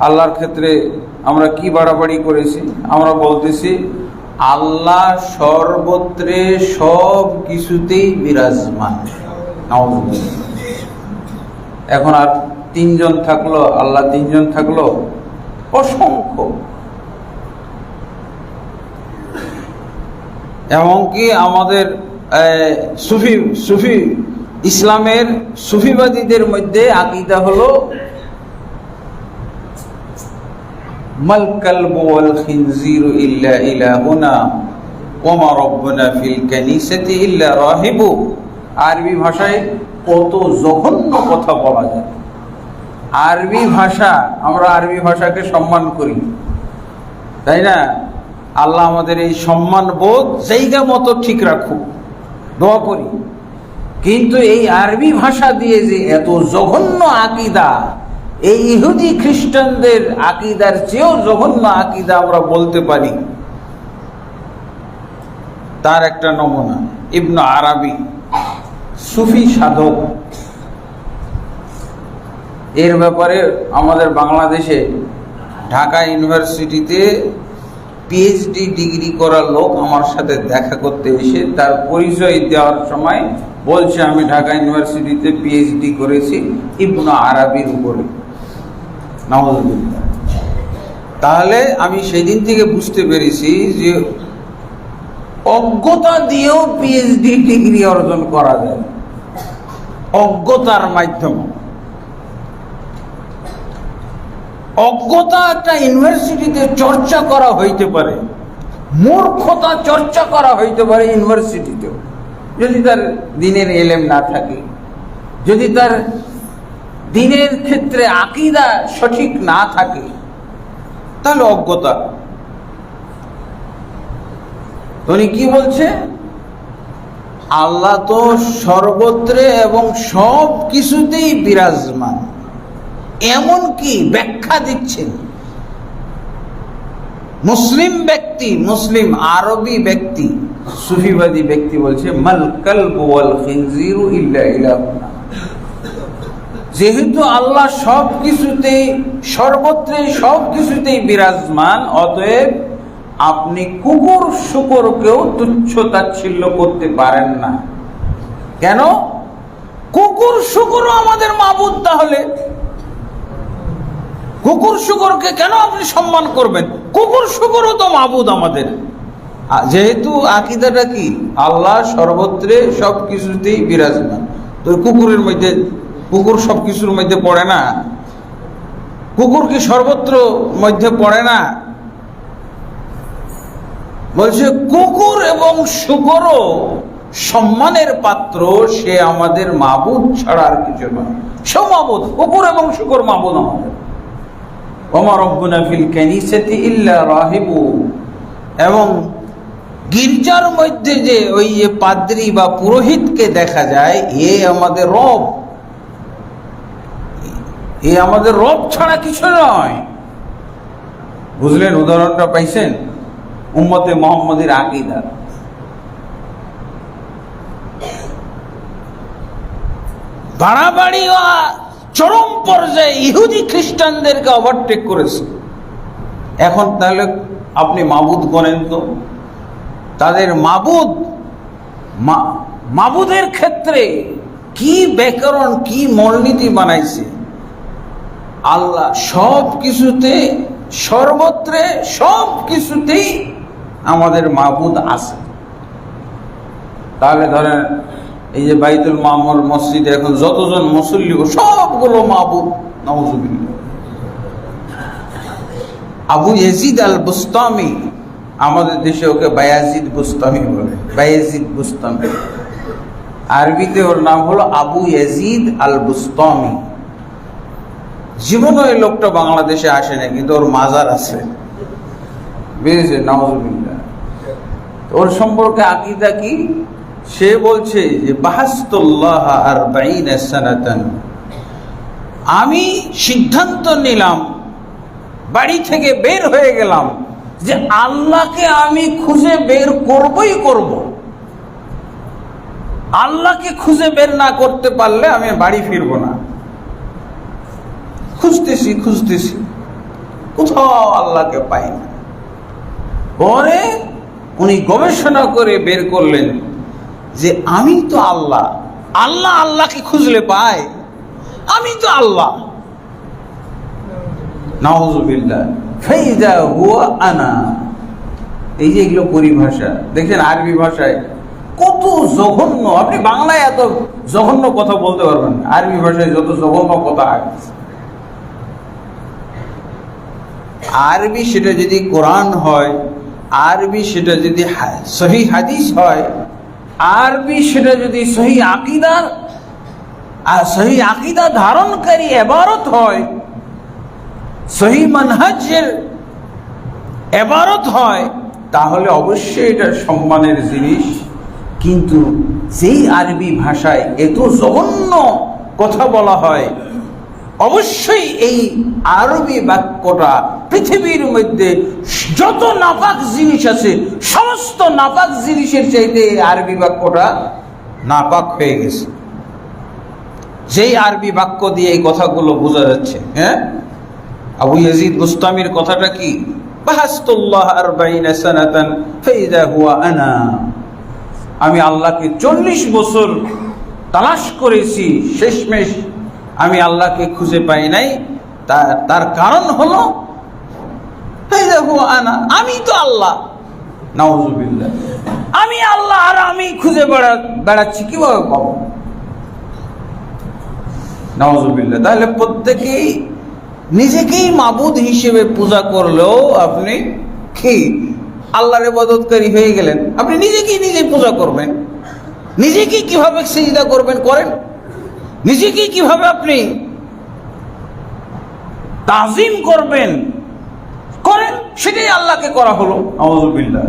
আল্লাহর ক্ষেত্রে আমরা কি বাড়াবাড়ি করেছি? আমরা বলতেছি, আল্লাহ সর্বত্রে সব কিছুতেই বিরাজমান। এখন আর তিনজন থাকল, আল্লাহ তিনজন থাকল? অসংখ্য। এমনকি আমাদের সুফি সুফি, ইসলামের সুফিবাদীদের মধ্যে আকিদা হলো মাল কালবু ইল্লা ফিল ইল্লা রাহিবু। আরবি ভাষায় কত জঘন্য কথা বলা যায়। আরবি ভাষা, আমরা আরবি ভাষাকে সম্মান করি। তাই না? আল্লাহ আমাদের এই সম্মান বোধ জায়গা মতো ঠিক রাখুক, দোয়া করি। কিন্তু এই আরবি ভাষা দিয়ে যে এত জঘন্য আকিদা এই ইহুদি খ্রিস্টানদের আকিদার চেয়েও জঘন্য আকিদা আমরা বলতে পারি। তার একটা নমুনা, ইবনু আরাবি, সুফি সাধক। এর ব্যাপারে আমাদের বাংলাদেশে ঢাকা ইউনিভার্সিটিতে পিএইচডি ডিগ্রি করা লোক আমার সাথে দেখা করতে এসে তার পরিচয় দেওয়ার সময় বলছে, আমি ঢাকা ইউনিভার্সিটিতে পিএইচডি করেছি ইবনু আরবির উপরে। নওয়াজবিল্লাহ তাহলে আমি সেই দিন থেকে বুঝতে পেরেছি যে অজ্ঞতা দিয়েও পিএইচডি ডিগ্রি অর্জন করা যায় অজ্ঞতার মাধ্যমে। অজ্ঞতা একটা ইউনিভার্সিটিতে চর্চা করা হইতে পারে। মূর্খতা চর্চা করা হইতে পারে ইউনিভার্সিটিতেও। যদি তার দিনের এলেম না থাকে, যদি তার দিনের ক্ষেত্রে আকিদা সঠিক না থাকে, তাহলে অজ্ঞতা। উনি কি বলছে? আল্লাহ তো সর্বত্রে এবং সব কিছুতেই বিরাজমান। এমন কি ব্যাখ্যা দিচ্ছেন? মুসলিম ব্যক্তি, মুসলিম আরবি ব্যক্তি, সুফিবাদী ব্যক্তি বলছে, মাল কালবু ওয়াল খিনজিরু ইল্লা ইলাহুনা। যেহেতু আল্লাহ সব কিছুতেই সর্বত্রে সব কিছুতেই বিরাজমান, অতএব আপনি কুকুর শুকরকেও তুচ্ছ তাচ্ছিল্য করতে পারেন না। কেন? কুকুর শুকরও আমাদের মাবুদ তাহলে। কুকুর শুকরকে কেন আপনি সম্মান করবেন? কুকুর শুকরও তো মাবুদ আমাদের। যেহেতু আকিদাটা কি? আল্লাহ সর্বত্রে সব কিছুতেই বিরাজমান। তো কুকুরের মধ্যে কুকুর সব কিছুর মধ্যে পড়ে না। কুকুর কি সর্বত্র মধ্যে পড়ে না? বলছে, কুকুর এবং শুকরও সম্মানের পাত্র, সে আমাদের মাবুদ ছাড়া আর কিছু নয়। সব মাবুদ, কুকুর এবং শুকর মাবুদ আমাদের। ওমা রব্বুনা ফিল কানিসাতি ইল্লা রাহিবু। এবং গির্জার মধ্যে যে ওই যে পাদ্রী বা পুরোহিতকে দেখা যায়, এ আমাদের রব। এ আমাদের রব ছাড়া কিছু নয়। বুঝলেন উদাহরণটা পাইছেন? উম্মতে মোহাম্মদের আকিদা। বাড়াবাড়ি চরম পর্যায়ে ইহুদি খ্রিস্টানদেরকে ওভারটেক করেছে। এখন তাহলে আপনি মাবুদ করেন তো? তাদের মাবুদ মাবুদের ক্ষেত্রে কি ব্যাকরণ, কি মূলনীতি বানাইছে? আল্লাহ সব কিছুতে, সর্বত্রে সব কিছুতেই আমাদের মাহবুদ আছে। তাহলে ধরেন, এই যে বাইতুল মামুর মসজিদে এখন যতজন মুসল্লি সবগুলো মাহবুদ নওজুবিল্লাহ আবু ইয়াজিদ আল বুস্তামি আমাদের দেশে ওকে বায়াজিদ বুস্তামি বলে, বায়াজিদ বুস্তামি। আরবিতে ওর নাম হলো আবু ইয়াজিদ আল বুস্তামি জীবনও এই লোকটা বাংলাদেশে আসে না কিন্তু ওর মাজার আছে। বুঝেছে নওয়াজুবিল্লাহ ওর সম্পর্কে আকিদা কি? সে বলছে যে, বাহাস্তুল্লাহ আর বাইন আমি সিদ্ধান্ত নিলাম, বাড়ি থেকে বের হয়ে গেলাম যে আল্লাহকে আমি খুঁজে বের করবই করব। আল্লাহকে খুঁজে বের না করতে পারলে আমি বাড়ি ফিরবো না। খুঁজতেছি খুঁজতেছি। কোথাও আল্লাহকে পাই না। পরে উনি গবেষণা করে বের করলেন যে, আমি তো আল্লাহ। আল্লাহ আল্লাহকে খুঁজলে পায়। আমি তো আল্লাহ। আনা। এই যে এগুলো পরিভাষা দেখছেন আরবি ভাষায় কত জঘন্য। আপনি বাংলায় এত জঘন্য কথা বলতে পারবেন আরবি ভাষায় যত জঘন্য কথা আছে। আরবি সেটা যদি কোরআন হয়, আরবি সেটা যদি সহি হাদিস হয়, আরবি সেটা যদি সহি আকিদার আর সহি আকিদা ধারণকারী এবারত হয়, সহি মানহাজের এবারত হয়, তাহলে অবশ্যই এটা সম্মানের জিনিস। কিন্তু সেই আরবি ভাষায় এত জঘন্য কথা বলা হয় অবশ্যই এই আরবি বাক্যটা পৃথিবীর মধ্যে যত নাপাক জিনিস আছে, সমস্ত নাপাক জিনিসের চাইতে এই আরবি বাক্যটা নাপাক হয়ে গেছে। যেই আরবি বাক্য দিয়ে এই কথাগুলো বোঝা যাচ্ছে হ্যাঁ? আবু ইয়াজিদ মুস্তামির কথাটা কি? আমি আল্লাহকে চল্লিশ বছর তালাশ করেছি, শেষমেশ আল্লাহকে খুঁজে পাই নাই। তার কারণ হলো আমি তো আল্লাহ। আমি আল্লাহ আর আমি খুঁজে বেড়া, বেড়াচ্ছি, কীভাবে পাবো? নওয়াজুবিল্লাহ তাহলে প্রত্যেকেই নিজেকেই মাবুদ হিসেবে পূজা করলেও আপনি কি আল্লাহর ইবাদতকারী হয়ে গেলেন? আপনি নিজেকেই নিজে পূজা করবেন। নিজেকেই কীভাবে সিজদা করবেন, করেন। নিজেকেই কীভাবে আপনি তাজিম করবেন? করেন সেটাই আল্লাহকে করা হলো। নওয়াজুবিল্লাহ